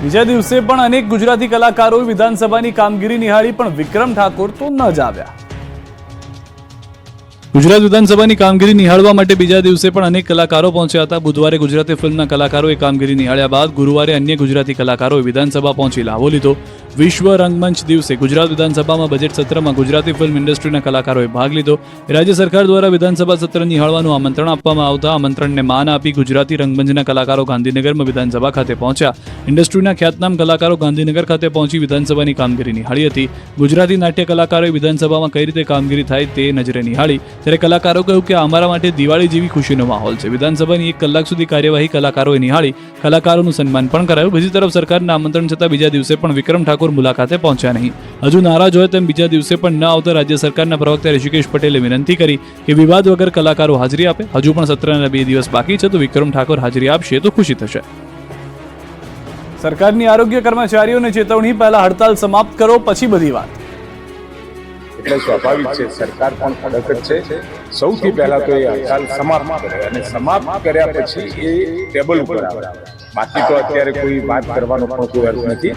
બીજા દિવસે પણ અનેક ગુજરાતી કલાકારો વિધાનસભાની કામગીરી નિહાળી, પણ વિક્રમ ઠાકોર તો ન જ આવ્યા. ગુજરાત વિધાનસભાની કામગીરી નિહાળવા માટે બીજા દિવસે પણ અનેક કલાકારો પહોંચ્યા હતા. બુધવારે ગુજરાતી ફિલ્મના કલાકારોએ કામગીરી નિહાળ્યા બાદ ગુરુવારે અન્ય ગુજરાતી કલાકારોએ વિધાનસભા પહોંચી લાવો લીધો. વિશ્વ રંગમંચ દિવસે ગુજરાત વિધાનસભામાં બજેટ સત્રમાં ગુજરાતી ફિલ્મ ઇન્ડસ્ટ્રીના કલાકારોએ ભાગ લીધો. રાજ્ય સરકાર દ્વારા વિધાનસભા સત્ર નિહાળવાનું આમંત્રણ આપવામાં આવતા આમંત્રણને માન આપી ગુજરાતી રંગમંચના કલાકારો ગાંધીનગરમાં વિધાનસભા ખાતે પહોંચ્યા. ઇન્ડસ્ટ્રીના ખ્યાતનામ કલાકારો ગાંધીનગર ખાતે પહોંચી વિધાનસભાની કામગીરી નિહાળી હતી. ગુજરાતી નાટ્ય કલાકારોએ વિધાનસભામાં કઈ રીતે કામગીરી થાય તે નજરે નિહાળી. ત્યારે કલાકારો કહ્યું કે અમારા માટે દિવાળી જેવી ખુશીનો માહોલ છે. વિધાનસભાની એક કલાક સુધી કાર્યવાહી કલાકારોએ નિહાળી. કલાકારોનું સન્માન પણ કરાયું. બીજી તરફ સરકારના આમંત્રણ છતાં બીજા દિવસે પણ વિક્રમ ઠાકોર મુલાકાતે પહોંચ્યા નહીં હજુ નારાજ હોય તેમ બીજા દિવસે પણ ન આવતા રાજ્ય સરકારના પ્રવક્તા ઋષિકેશ પટેલે વિનંતી કરી કે વિવાદ વગર કલાકારો હાજરી આપે હજુ પણ સત્રના બે દિવસ બાકી છે તો વિક્રમ ઠાકોર હાજરી આપશે તો ખુશી થશે સરકારની આરોગ્ય કર્મચારીઓને ચેતવણી પહેલા હડતાલ સમાપ્ત કરો, પછી બધી વાત। એટલે સ્વાભાવિક છે, સરકાર પણ કડક જ છે. સૌથી પહેલા તો એ હડતાલ સમાપ્ત કરે અને સમાપ્ત કર્યા પછી એ ટેબલ ઉપર આવે. બાકી તો અત્યારે કોઈ વાત કરવાનો પણ કોઈ અર્થ નથી.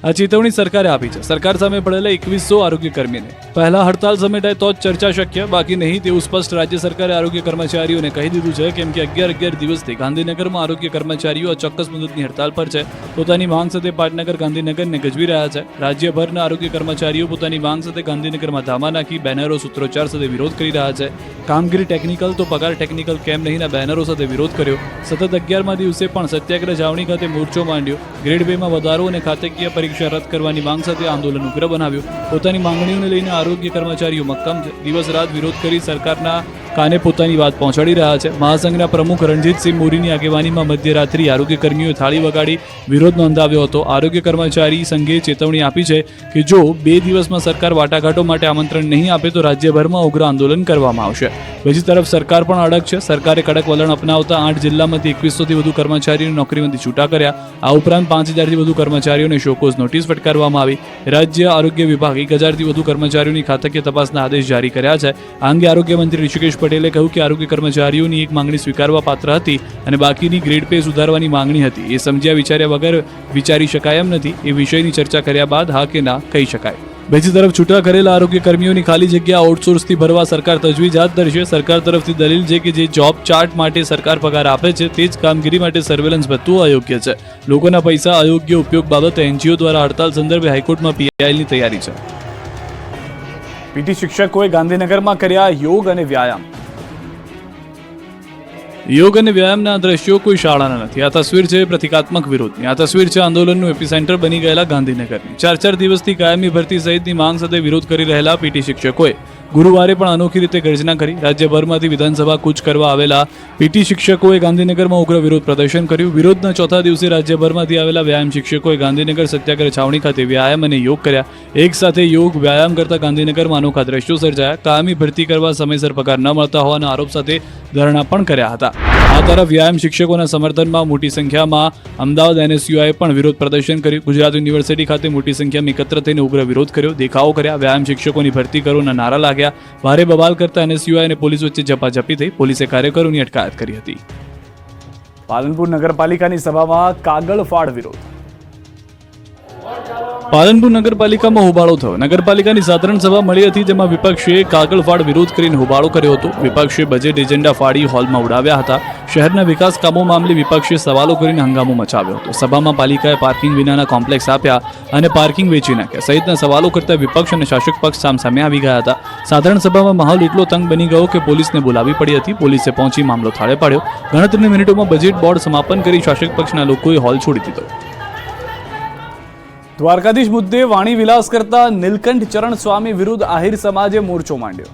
આ ચેતવણી સરકારે આપી છે. સરકાર સામે પડેલા એકવીસો આરોગ્ય કર્મીને પહેલા હડતાલ સમેટાય તો જ ચર્ચા શક્ય, બાકી નહીં તેવું સ્પષ્ટ રાજ્ય સરકારે આરોગ્ય કર્મચારીઓને કહી દીધું છે કેમ કે અગિયાર અગિયાર દિવસથી ગાંધીનગરમાં આરોગ્ય કર્મચારીઓ ચોક્કસ મુદતની હડતાલ પર છે. પોતાની માંગ સાથે પાટનગર, ગાંધીનગરને ગજવી રહ્યા છે. રાજ્યભરના આરોગ્ય કર્મચારીઓ પોતાની માંગ સાથે ગાંધીનગરમાં ધામા નાખી બેનરો સૂત્રોચ્ચાર સાથે વિરોધ કરી રહ્યા છે. કામગીરી ટેકનિકલ તો પગાર ટેકનિકલ કેમ નહીંના બેનરો સાથે વિરોધ કર્યો. સતત અગિયારમાં દિવસે પણ સત્યાગ્રહ જાવણી ખાતે મોરચો માંડ્યો. ગ્રેડ બેમાં વધારો અને ખાતકીય પરીક્ષા રદ કરવાની માંગ સાથે આંદોલન ઉગ્ર બનાવ્યું. પોતાની માંગણીઓને લઈને આરોગ્ય કર્મચારીઓ મક્કમ દિવસ રાત વિરોધ કરી સરકારના કાને પોતાની વાત પહોંચાડી રહ્યા છે. મહાસંઘના પ્રમુખ રણજીતસિંહ મોરીની આગેવાનીમાં મધ્યરાત્રિ આરોગ્ય કર્મીઓએ થાળી વગાડી વિરોધ નોંધાવ્યો હતો. આરોગ્ય કર્મચારી સંઘે ચેતવણી આપી છે કે જો બે દિવસમાં સરકાર વાટાઘાટો માટે આમંત્રણ નહીં આપે તો રાજ્યભરમાં ઉગ્ર આંદોલન કરવામાં આવશે. બીજી તરફ સરકાર પણ અડગ છે. સરકારે કડક વલણ અપનાવતા આઠ જિલ્લામાંથી એકવીસોથી વધુ કર્મચારીઓને નોકરીમાંથી છૂટા કર્યા. આ ઉપરાંત પાંચ હજારથી વધુ કર્મચારીઓને શોકોઝ નોટિસ ફટકારવામાં આવી. રાજ્ય આરોગ્ય વિભાગ એક હજારથી વધુ કર્મચારીઓની ખાતકીય તપાસના આદેશ જારી કર્યા છે. આ અંગે આરોગ્ય મંત્રી ઋષિકેશ પટેલે કહ્યું કે આરોગ્ય કર્મચારીઓની એક માંગણી સ્વીકારવા પાત્ર હતી અને બાકીની ગ્રેડ પે સુધારવાની માંગણી હતી. એ સમજ્યા વિચાર્યા વગર વિચારી શકાય એમ નથી. એ વિષયની ચર્ચા કર્યા બાદ હા કે ના કહી શકાય. બીજી તરફ છૂટા કરેલા આરોગ્ય કર્મીઓની ખાલી જગ્યા આઉટસોર્સથી ભરવા સરકાર તજવીજ હાથ ધરશે. સરકાર તરફથી દલીલ છે કે જે જોબ ચાર્ટ માટે સરકાર પગાર આપે છે તે જ કામગીરી માટે સર્વેલન્સ ભથ્થું અયોગ્ય છે. લોકોના પૈસા અયોગ્ય ઉપયોગ બાબતે એનજીઓ દ્વારા હડતાલ સંદર્ભે હાઈકોર્ટમાં પીઆઈએલની તૈયારી છે. પીટી શિક્ષકોએ ગાંધીનગરમાં કર્યા યોગ અને વ્યાયામ. યોગ અને વ્યાયામના દ્રશ્યો કોઈ શાળાના નથી. આ તસવીર છે પ્રતિકાત્મક વિરોધની. આ તસવીર છે આંદોલનનું એપિસેન્ટર બની ગયેલા ગાંધીનગરની. ચાર ચાર દિવસથી કાયમી ભરતી સહિતની માંગ સાથે વિરોધ કરી રહેલા પીટી શિક્ષકોએ ગુરુવારે પણ અનોખી રીતે ગર્જના કરી. રાજ્યભરમાંથી વિધાનસભા કૂચ કરવા આવેલા પીટી શિક્ષકોએ ગાંધીનગરમાં ઉગ્ર વિરોધ પ્રદર્શન કર્યું. વિરોધના ચોથા દિવસે રાજ્યભરમાંથી આવેલા વ્યાયામ શિક્ષકોએ ગાંધીનગર સત્યાગ્રહ છાવણી ખાતે વ્યાયામ અને યોગ કર્યા. એક સાથે યોગ, વ્યાયામ કરતા ગાંધીનગરમાં અનોખા દ્રશ્યો સર્જાયા. કાયમી ભરતી કરવા સમયસર પગાર ન મળતા હોવાના આરોપ સાથે ધરણા પણ કર્યા હતા. આ તરફ વ્યાયામ શિક્ષકોના સમર્થનમાં મોટી સંખ્યામાં અમદાવાદ એનએસયુઆઈએ પણ વિરોધ પ્રદર્શન કર્યું. ગુજરાત યુનિવર્સિટી ખાતે મોટી સંખ્યામાં એકત્ર થઈને ઉગ્ર વિરોધ કર્યો, દેખાવો કર્યા. વ્યાયામ શિક્ષકોની ભરતી કરોના નારા લાગ્યા. ભારે બબાલ કરતા એનએસયુઆઈ અને પોલીસ વચ્ચે ઝપાઝપી થઈ. પોલીસે કાર્યકરોની અટકાયત કરી હતી. પાલનપુર નગરપાલિકાની સભામાં કાગળ ફાળ વિરોધ. પાલનપુર નગરપાલિકામાં હોબાળો થયો. નગરપાલિકાની સાધારણ સભા મળી હતી, જેમાં વિપક્ષે કાગળ ફાડ વિરોધ કરીને હોબાળો કર્યો હતો. વિપક્ષે બજેટ એજન્ડા ફાડી હોલમાં ઉડાવ્યા હતા. શહેરના વિકાસ કામો મામલે વિપક્ષે સવાલો કરીને હંગામો મચાવ્યો હતો. સભામાં પાલિકાએ પાર્કિંગ વિનાના કોમ્પ્લેક્સ આપ્યા અને પાર્કિંગ વેચી નાખ્યા. સહિતના સવાલો કરતા વિપક્ષ અને શાસક પક્ષ સામસામે આવી ગયા હતા. સાધારણ સભામાં માહોલ એટલો તંગ બની ગયો કે પોલીસને બોલાવી પડી હતી. પોલીસે પહોંચી મામલો થાળે પાડ્યો. ગણતરીની મિનિટોમાં બજેટ બોર્ડ સમાપન કરી શાસક પક્ષના લોકોએ હોલ છોડી દીધો. દ્વારકાધીશ મુદ્દે વાણી વિલાસ કરતા નીલકંઠ ચરણ સ્વામી વિરુદ્ધ આહિર સમાજે મોરચો માંડ્યો.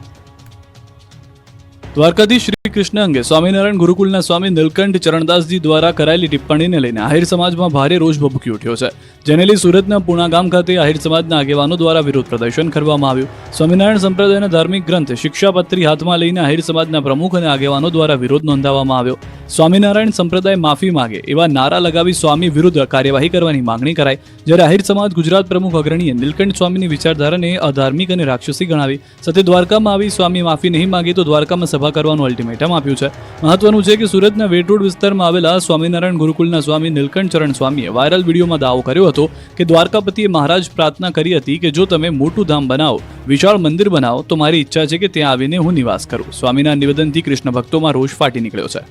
દ્વારકાધીશ શ્રી કૃષ્ણ અંગે સ્વામિનારાયણ ગુરુકુલના સ્વામી નીલકંઠ ચરણદાસજી દ્વારા કરાયેલી ટિપ્પણીને લઈને આહિર સમાજમાં ભારે રોષ ભભૂકી ઉઠ્યો છે. જેને લઈ સુરતના પૂણા ગામ ખાતે આહિર સમાજના આગેવાનો દ્વારા વિરોધ પ્રદર્શન કરવામાં આવ્યું. સ્વામિનારાયણ સંપ્રદાયના ધાર્મિક ગ્રંથ શિક્ષાપત્રી હાથમાં લઈને આહિર સમાજના પ્રમુખ અને આગેવાનો દ્વારા વિરોધ નોંધાવવામાં આવ્યો. સ્વામિનારાયણ સંપ્રદાય માફી માગે એવા નારા લગાવી સ્વામી વિરુદ્ધ કાર્યવાહી કરવાની માંગણી કરાઈ. જ્યારે આહિર સમાજ ગુજરાત પ્રમુખ અગ્રણીએ નીલકંઠ સ્વામીની વિચારધારાને અધાર્મિક અને રાક્ષસી ગણાવી સાથે દ્વારકામાં આવી સ્વામી માફી નહીં માગે તો દ્વારકામાં સભા કરવાનું અલ્ટિમેટમ આપ્યું છે. મહત્વનું છે કે સુરતના વેટરોડ વિસ્તારમાં આવેલા સ્વામિનારાયણ ગુરુકુલના સ્વામી નીલકંઠ ચરણ સ્વામીએ વાયરલ વિડીયોમાં દાવો કર્યો હતો કે દ્વારકાપતિએ મહારાજ પ્રાર્થના કરી હતી કે જો તમે મોટું ધામ બનાવો, વિશાળ મંદિર બનાવો તો મારી ઈચ્છા છે કે ત્યાં આવીને હું નિવાસ કરું. સ્વામીના નિવેદનથી કૃષ્ણ ભક્તોમાં રોષ ફાટી નીકળ્યો છે.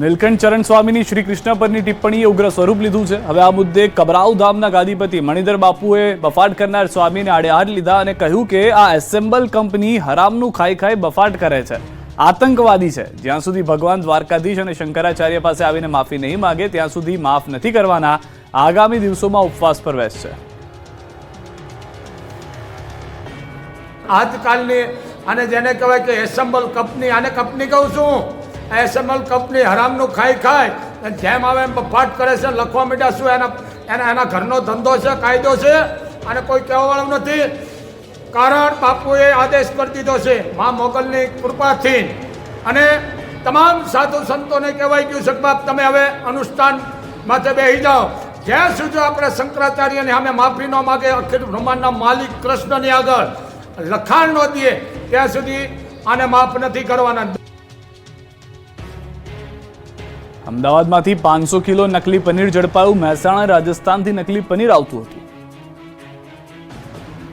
નીલકંઠ ચરણ સ્વામીની શ્રી કૃષ્ણ પરની ટિપ્પણીએ ઉગ્ર સ્વરૂપ લીધું છે. હવે આ મુદ્દે કબરાઉ ધામના ગાદીપતિ મણિધર બાપુએ બફાટ કરનાર સ્વામીને આડેહાડ લીધા અને કહ્યું કે આ એસેમ્બલ કંપની હરામનું ખાઈ ખાઈ બફાટ કરે છે. આતંકવાદી છે. જ્યાં સુધી ભગવાન દ્વારકાધીશ અને શંકરાચાર્ય પાસે આવીને માફી નહીં માગે, ત્યાં સુધી માફ નથી કરવાના આગામી દિવસોમાં ઉપવાસ પર બેસશે આજકાલની, અને જેને કહેવાય કે એસેમ્બલ કંપની, આને કંપની કહું છું. એસેમ્બલ કંપની હરામનું ખાઈ ખાય અને જેમ આવે એમ બફાટ કરે છે, લખવા મીઠા શું એના એના એના ઘરનો ધંધો છે, કાયદો છે અને કોઈ કહેવાવાળું નથી. કારણ બાપુએ આદેશ કરી દીધો છે, મા મોગલની કૃપાથી. અને તમામ સાધુ સંતોને કહેવાય ગયું છે બાપ, તમે હવે અનુષ્ઠાન માથે બેસી જાઓ. જ્યાં સુધી આપણે શંકરાચાર્યને સામે માફી ન માગે, અખિલ બ્રહ્માંડના માલિક કૃષ્ણની આગળ લખાણ ન દઈએ ત્યાં સુધી આને માફ નથી કરવાના. અમદાવાદમાંથી પાંચસો કિલો નકલી પનીર ઝડપાયું. મહેસાણા રાજસ્થાનથી નકલી પનીર આવતું હતું.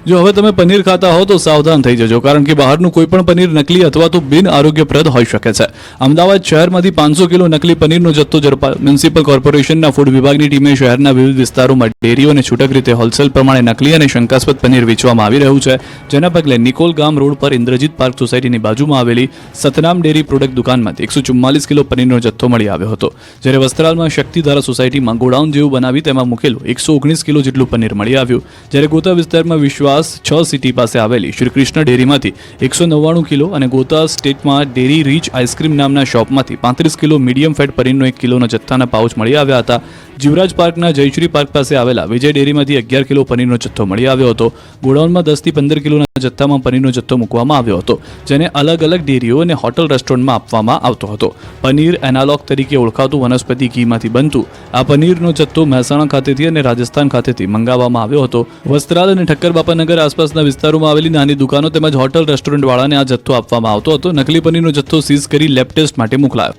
જો હવે તમે પનીર ખાતા હો તો સાવધાન થઈ જજો, કારણ કે બહારનું કોઈ પણ પનીર નકલી અથવા તો બિન આરોગ્યપ્રદ હોઈ શકે છે. અમદાવાદ શહેરમાંથી પાંચસો કિલો નકલી પનીરનો જથ્થો ઝડપા મ્યુનિસિપલ કોર્પોરેશનના ફૂડ વિભાગની ટીમે શહેરના વિવિધ વિસ્તારોમાં ડેરીઓને છૂટક રીતે હોલસેલ પ્રમાણે નકલી અને શંકાસ્પદ પનીર વેચવામાં આવી રહ્યું છે, જેના પગલે નિકોલ ગામ રોડ પર ઇન્દ્રજીત પાર્ક સોસાયટીની બાજુમાં આવેલી સતનામ ડેરી પ્રોડક્ટ દુકાનમાંથી એકસો ચુમ્માલીસ કિલો પનીરનો જથ્થો મળી આવ્યો હતો. જ્યારે વસ્ત્રાલમાં શક્તિધારા સોસાયટીમાં ગોડાઉન જેવું બનાવી તેમાં મૂકેલું એકસો ઓગણીસ કિલો જેટલું પનીર મળી આવ્યું. જ્યારે ગોતા વિસ્તારમાં વિશ્વાસ છ સિટી પાસે આવેલી શ્રી કૃષ્ણ ડેરીમાંથી એકસો નવ્વાણું કિલો અને ગોતા સ્ટેટમાં ડેરી રીચ આઈસ્ક્રીમ નામના શોપમાંથી પાંત્રીસ કિલો મીડિયમ ફેટ પનીરનો એક કિલોના જથ્થાના પાઉચ મળી આવ્યા હતા. જીવરાજ પાર્કના જયશ્રી પાર્ક પાસે આવેલા વિજય ડેરીમાંથી અગિયાર કિલો પનીરનો જથ્થો મળી આવ્યો હતો. ગોડાઉનમાં દસથી પંદર કિલોના જથ્થામાં પનીરનો જથ્થો મૂકવામાં આવ્યો હતો, જેને અલગ અલગ ડેરીઓ અને હોટલ રેસ્ટોરન્ટમાં આપવામાં આવતો હતો. પનીર એનાલોગ તરીકે ઓળખાતું વનસ્પતિ ઘીમાંથી બનતું, આ પનીરનો જથ્થો મહેસાણા ખાતેથી અને રાજસ્થાન ખાતેથી મંગાવવામાં આવ્યો હતો. વસ્ત્રાલ અને ઠક્કર બાપાનગર આસપાસના વિસ્તારોમાં આવેલી નાની દુકાનો તેમજ હોટલ રેસ્ટોરન્ટવાળાને આ જથ્થો આપવામાં આવતો હતો. નકલી પનીરનો જથ્થો સીઝ કરી લેબ ટેસ્ટ માટે મોકલાયો.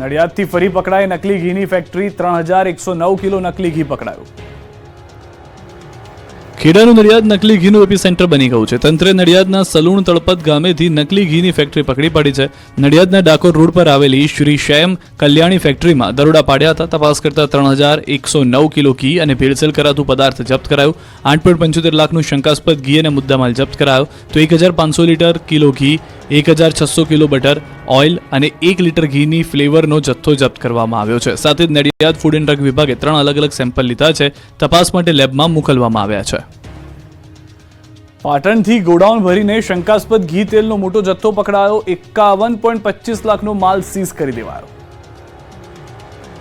નડિયાદથી ફરી પકડાઈ નકલી ઘીની ફેક્ટરી ત્રણ હજાર એકસો નવ કિલો નકલી ઘી પકડાયું. ખેડાનું નડિયાદ નકલી ઘીનું એપી સેન્ટર બની ગયું છે. તંત્રે નડિયાદના સલૂણ તળપત ગામેથી નકલી ઘીની ફેક્ટરી પકડી પાડી છે. નડિયાદના ડાકોર રોડ પર આવેલી શ્રી શ્યામ કલ્યાણી ફેક્ટરીમાં દરોડા પાડ્યા હતા. તપાસ કરતા ત્રણ હજાર એકસો નવ કિલો ઘી અને ભેળસેળ કરાતું પદાર્થ જપ્ત કરાયું. આઠ પોઈન્ટ પંચોતેર લાખનું શંકાસ્પદ ઘી અને મુદ્દામાલ જપ્ત કરાયો. તો એક હજાર પાંચસો લીટર કિલો ઘી એક હજાર છસો કિલો બટર, ઓઇલ અને એક લીટર ઘીની ફ્લેવરનો જથ્થો જપ્ત કરવામાં આવ્યો છે. સાથે જ નડિયાદ ફૂડ એન્ડ ડ્રગ વિભાગે ત્રણ અલગ અલગ સેમ્પલ લીધા છે. તપાસ માટે લેબમાં મોકલવામાં આવ્યા છે. પાટણથી ગોડાઉન ભરીને શંકાસ્પદ ઘી તેલનો મોટો જથ્થો પકડાયો, એકાવન પોઈન્ટ પચીસ લાખનો માલ સીઝ કરી દેવાયો.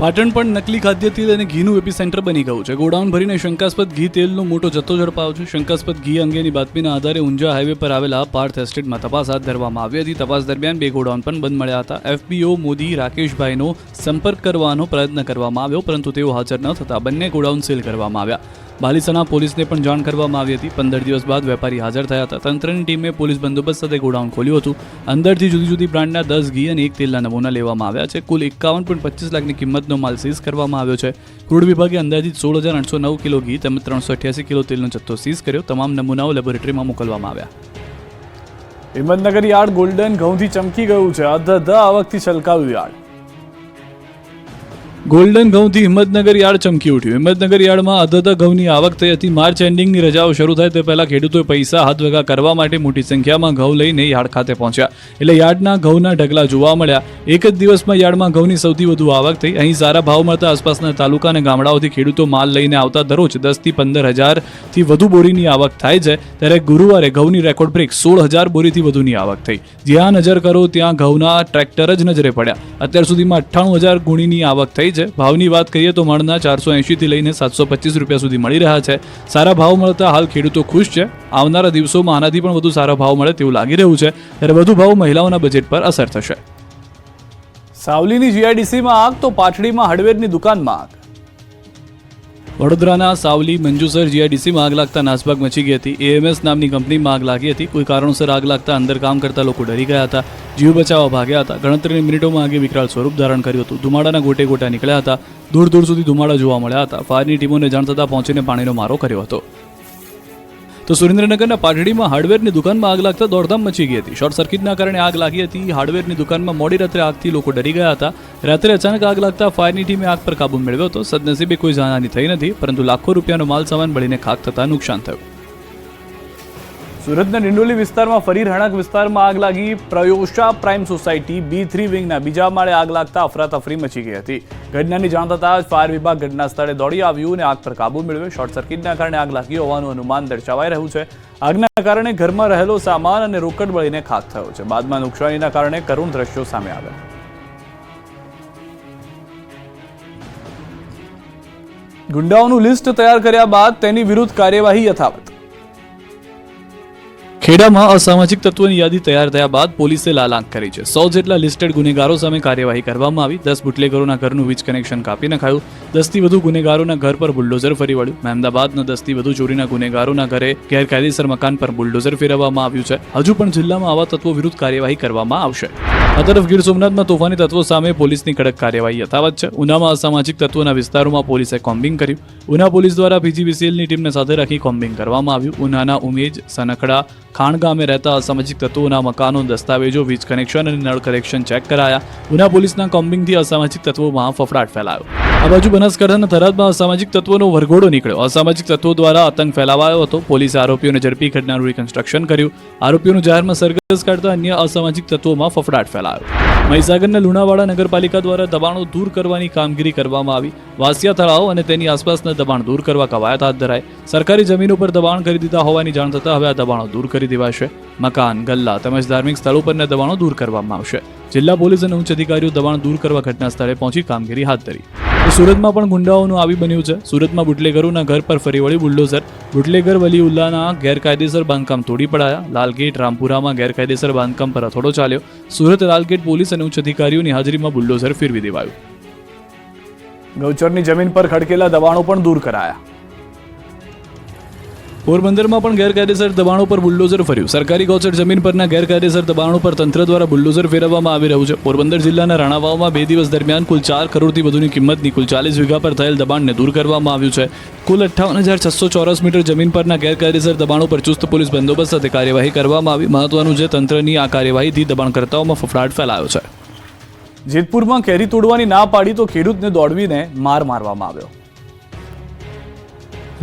પાટણ પણ નકલી ખાદ્ય તેલ અને ઘીનું એપી સેન્ટર બની ગયું છે. ગોડાઉન ભરીને શંકાસ્પદ ઘી તેલનો મોટો જથ્થો ઝડપાયો છે. શંકાસ્પદ ઘી અંગેની બાતમીના આધારે ઊંઝા હાઈવે પર આવેલા પાર્થ એસ્ટેટમાં તપાસ હાથ ધરવામાં આવી હતી. તપાસ દરમિયાન બે ગોડાઉન પણ બંધ મળ્યા હતા. એફબીઓ, મોદી, રાકેશભાઈનો સંપર્ક કરવાનો પ્રયત્ન કરવામાં આવ્યો, પરંતુ તેઓ હાજર ન થતા બંને ગોડાઉન સીલ કરવામાં આવ્યા. બાલીસણા પોલીસને પણ જાણ કરવામાં આવી હતી. પંદર દિવસ બાદ વેપારી હાજર થયા હતા. તંત્રની ટીમે પોલીસ બંદોબસ્ત સાથે ગોડાઉન ખોલ્યું હતું. અંદરથી જુદી જુદી બ્રાન્ડના દસ ઘી અને એક તેલના નમૂના લેવામાં આવ્યા છે. કુલ એકાવન પોઈન્ટ પચીસ લાખની કિંમતનો માલ સીઝ કરવામાં આવ્યો છે. ક્રૂડ વિભાગે અંદાજિત સોળ હજાર આઠસો નવ કિલો ઘી તેમજ ત્રણસો અઠ્યાસી કિલો તેલનો જથ્થો સીઝ કર્યો. તમામ નમૂનાઓ લેબોરેટરીમાં મોકલવામાં આવ્યા. હિંમતનગર યાર્ડ ગોલ્ડન ઘઉંથી ચમકી ગયું છે. અધધ આવકથી છલકાયું યાર્ડ. ગોલ્ડન ઘઉંથી હિંમતનગર યાર્ડ ચમકી ઉઠ્યું. હિંમતનગર યાર્ડમાં અધધ ઘઉંની આવક થઈ હતી. માર્ચ એન્ડિંગની રજાઓ શરૂ થાય તે પહેલાં ખેડૂતોએ પૈસા હાથ ભેગા કરવા માટે મોટી સંખ્યામાં ઘઉં લઈને યાર્ડ ખાતે પહોંચ્યા. એટલે યાર્ડના ઘઉંના ઢગલા જોવા મળ્યા. એક જ દિવસમાં યાર્ડમાં ઘઉંની સૌથી વધુ આવક થઈ. અહીં સારા ભાવ મળતા આસપાસના તાલુકા અને ગામડાઓથી ખેડૂતો માલ લઈને આવતા દરરોજ દસથી પંદર હજારથી વધુ બોરીની આવક થાય છે. ત્યારે ગુરુવારે ઘઉંની રેકોર્ડ બ્રેક સોળ હજાર બોરીથી વધુની આવક થઈ. જ્યાં નજર કરો ત્યાં ઘઉંના ટ્રેક્ટર જ નજરે પડ્યા. અત્યાર સુધીમાં અઠ્ઠાણું હજાર ગુણીની આવક થઈ છે. ભાવની વાત કરીએ તો મણના ચારસો એંશીથી લઈને સાતસો પચીસ રૂપિયા સુધી મળી રહ્યા છે. સારા ભાવ મળતા હાલ ખેડૂતો ખુશ છે. આવનારા દિવસોમાં આનાથી પણ વધુ સારા ભાવ મળે તેવું લાગી રહ્યું છે. ત્યારે વધુ ભાવ મહિલાઓના બજેટ પર અસર થશે. સાવલીની જીઆઈડીસીમાં આગ તો પાટડીમાં હળવેરની દુકાનમાં આગ. વડોદરાના સાવલી મંજુસર જીઆઈડીસીમાં આગ લાગતા નાસભાગ મચી ગઈ હતી. એએમએસ નામની કંપનીમાં આગ લાગી હતી. કોઈ કારણોસર આગ લાગતા અંદર કામ કરતા લોકો ડરી ગયા હતા. જીવ બચાવવા ભાગ્યા હતા. ગણતરીની મિનિટોમાં આગે વિકરાળ સ્વરૂપ ધારણ કર્યું હતું. ધુમાડાના ગોટે ગોટા નીકળ્યા હતા. દૂર દૂર સુધી ધુમાડા જોવા મળ્યા હતા. ફાયરની ટીમોને જાણ થતાં પહોંચીને પાણીનો મારો કર્યો હતો. તો સુરેન્દ્રનગરના પાટડીમાં હાર્ડવેરની દુકાનમાં આગ લાગતા દોડધામ મચી ગઈ હતી. શોર્ટ સર્કિટના કારણે આગ લાગી હતી. હાર્ડવેરની દુકાનમાં મોડી રાત્રે આગથી લોકો ડરી ગયા હતા. રાત્રે અચાનક આગ લાગતા ફાયરની ટીમે આગ પર કાબુ મેળવ્યો હતો. સદનસીબે કોઈ જાનહાની થઈ નથી, પરંતુ લાખો રૂપિયાનો માલ સામાન બળીને ખાક થતા નુકસાન થયું. સુરતના ડિંડોલી વિસ્તારમાં ફરી રહેણાંક વિસ્તારમાં આગ લાગી. Prayosha prime society B three વિંગના બીજા માળે આગ લાગતા અફરાતફરી મચી ગઈ હતી. ઘટનાની જાણ થતાં જ ફાયર વિભાગ ઘટના સ્થળે દોડી આવ્યું અને આગ પર કાબુ મેળવ્યો. શોર્ટ સર્કિટના કારણે આગ લાગી હોવાનું અનુમાન દર્શાવાઈ રહ્યું છે. આગના કારણે ઘરમાં રહેલો સામાન અને રોકડ બળીને ખાક થયો છે. બાદમાં નુકસાનીના કારણે કરુણ દ્રશ્યો સામે આવ્યા. ગુંડાઓનું લિસ્ટ તૈયાર કર્યા બાદ તેની વિરુદ્ધ કાર્યવાહી યથાવત. ખેડામાં અસામાજિક તત્વોની યાદી તૈયાર થયા બાદ પોલીસે લાલાંક કરી છે. સો જેટલા લિસ્ટેડ ગુનેગારો સામે કાર્યવાહી કરવામાં આવી. દસ બુટલેગરોના ઘરનું વીજ કનેક્શન કાપી નખાયું. દસથી વધુ ગુનેગારોના ઘર પર બુલડોઝર ફરી વળ્યું. મહેમદાબાદના દસથી વધુ ચોરીના ગુનેગારોના ઘરે ગેરકાયદેસર મકાન પર બુલડોઝર ફેરવવામાં આવ્યું છે. હજુ પણ જિલ્લામાં આવા તત્વો વિરુદ્ધ કાર્યવાહી કરવામાં આવશે. આ તરફ ગીર સોમનાથમાં તોફાની તત્વો સામે પોલીસની કડક કાર્યવાહી યથાવત છે. ઉનામાં અસામાજિક તત્વોના વિસ્તારોમાં પોલીસે કોમ્બિંગ કર્યું. ઉના પોલીસ દ્વારા પીજીવીસીએલની ટીમને સાથે રાખી કોમ્બિંગ કરવામાં આવ્યું. ઉનાના ઉમેજ, સનખડા, ખાણ ગામે રહેતા અસામાજિક તત્વોના મકાનો, દસ્તાવેજો, વીજ કનેક્શન અને નળ કનેક્શન ચેક કરાયા. ઉના પોલીસના કોમ્બિંગથી અસામાજિક તત્વોમાં ફફડાટ ફેલાયો. આ બાજુ બનાસકાંઠાના થરાદમાં અસામાજિક તત્વોનો વરઘોડો નીકળ્યો. અસામાજિક તત્વો દ્વારા આતંક ફેલાવાયો હતો. પોલીસે આરોપીઓને ઝડપી ઘટનાનું રિકન્સ્ટ્રક્શન કર્યું. આરોપીઓનું જાહેરમાં સરઘસ કાઢતા અન્ય અસામાજિક તત્વોમાં ફફડાટ ફેલાયો. મહીસાગરના લુણાવાડા નગરપાલિકા દ્વારા દબાણો દૂર કરવાની કામગીરી કરવામાં આવી. વાસિયા તળાવ અને તેની આસપાસના દબાણ દૂર કરવા કવાયત હાથ ધરાય સરકારી જમીન ઉપર દબાણ કરી દીધા હોવાની જાણ થતાં હવે આ દબાણો દૂર કરી દેવાશે. મકાન, ગલ્લા તેમજ ધાર્મિક સ્થળો પરના દબાણો દૂર કરવામાં આવશે. જિલ્લા પોલીસ અને ઉચ્ચ અધિકારીઓ દબાણ દૂર કરવા ઘટના સ્થળે પહોંચી કામગીરી હાથ ધરી. સુરતમાં પણ ગુંડાઓનું આવી બન્યું છે. સુરતમાં બુટલેગરોના ઘર પર ફરી વળી બુલડોઝર. બુટલેગર વલી ઉલ્લાના ગેરકાયદેસર બાંધકામ તોડી પડાયા. લાલગેટ, રામપુરામાં ગેરકાયદેસર બાંધકામ પર અથોડો ચાલ્યો. સુરત લાલગેટ પોલીસ અને ઉચ્ચ અધિકારીઓની હાજરીમાં બુલડોઝર ફેરવી દેવાયું. ગૌચરની જમીન પર ખડકેલા દબાણો પણ દૂર કરાયા. પોરબંદરમાં પણ ગેરકાયદેસર દબાણો પર બુલડોઝર ફર્યું. સરકારી ગૌચર જમીન પરના ગેરકાયદેસર દબાણો પર તંત્ર દ્વારા બુલડોઝર ફેરવવામાં આવી રહ્યું છે. પોરબંદર જિલ્લાના રાણાવાવમાં બે દિવસ દરમિયાન કુલ ચાર કરોડથી વધુની કિંમતની કુલ ચાલીસ વીઘા પર થયેલ દબાણને દૂર કરવામાં આવ્યું છે. કુલ અઠ્ઠાવન હજાર છસો ચોરસ મીટર જમીન પરના ગેરકાયદેસર દબાણો પર ચુસ્ત પોલીસ બંદોબસ્ત સાથે કાર્યવાહી કરવામાં આવી. મહત્વનું છે, તંત્રની આ કાર્યવાહીથી દબાણકર્તાઓમાં ફફડાટ ફેલાયો છે. જેતપુરમાં કેરી તોડવાની ના પાડી તો ખેડૂતને દોડવીને માર મારવામાં આવ્યો.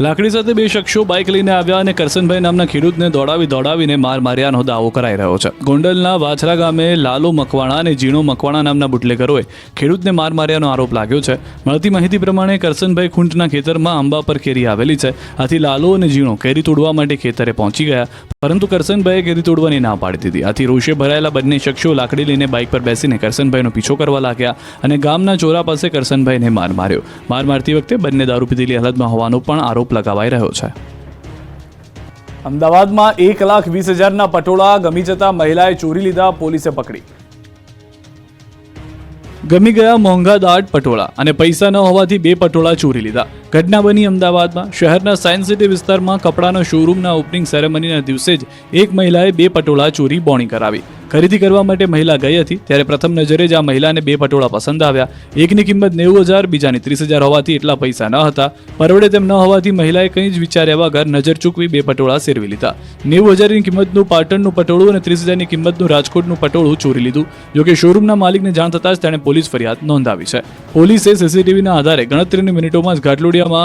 લાકડી સાથે બે શખ્સો બાઇક લઈને આવ્યા અને કરસનભાઈ નામના ખેડૂતને દોડાવી દોડાવીને માર માર્યાનો દાવો કરાઈ રહ્યો છે. ગોંડલના વાછરા ગામે લાલો મકવાણા અને જીણો મકવાણા નામના બુટલેકરોએ ખેડૂતને માર માર્યાનો આરોપ લાગ્યો છે. મળતી માહિતી પ્રમાણે કરસનભાઈ ખૂંટના ખેતરમાં આંબા પર કેરી આવેલી છે. આથી લાલો અને જીણો કેરી તોડવા માટે ખેતરે પહોંચી ગયા, પરંતુ કરસનભાઈએ કેરી તોડવાની ના પાડી દીધી. આથી રોષે ભરાયેલા બંને શખ્સો લાકડી લઈને બાઇક પર બેસીને કરસનભાઈનો પીછો કરવા લાગ્યા અને ગામના ચોરા પાસે કરસનભાઈને માર માર્યો. માર મારતી વખતે બંને દારૂ પીધેલી હાલતમાં હોવાનો પણ આરોપ લગાવાઈ રહ્યો છે. અમદાવાદમાં એક લાખ વીસ હજારના પટોળા ગમી જતા મહિલાએ ચોરી લીધા પોલીસે પકડી. ગમી ગયા મોંઘા દાટ પટોળા અને પૈસા ન હોવાથી બે પટોળા ચોરી લીધા. ઘટના બની અમદાવાદમાં. શહેરના સાયન્સ સિટી વિસ્તારમાં કપડાના શોરૂમના ઓપનિંગ સેરેમનીના દિવસે જ એક મહિલાએ બે પટોળા ચોરી બોણી કરાવી. ખરીદી કરવા માટે મહિલા ગઈ હતી, ત્યારે પ્રથમ નજરે જ આ મહિલાને બે પટોળા પસંદ આવ્યા. એકની કિંમત નેવું હજાર, બીજાની ત્રીસ હજાર હોવાથી એટલા પૈસા ન હતા. પરવડે તેમ ન હોવાથી મહિલાએ કંઈ જ વિચાર્યા વગર નજર ચૂકવી બે પટોળા સેરવી લીધા. નેવું હજારની કિંમતનું પાટણનું પટોળું અને ત્રીસ હજારની કિંમતનું રાજકોટનું પટોળું ચોરી લીધું. જોકે શોરૂમના માલિકને જાણ થતાં જ તેણે પોલીસ ફરિયાદ નોંધાવી છે. પોલીસે સીસીટીવીના આધારે ગણતરીની મિનિટોમાં જ audio Mom.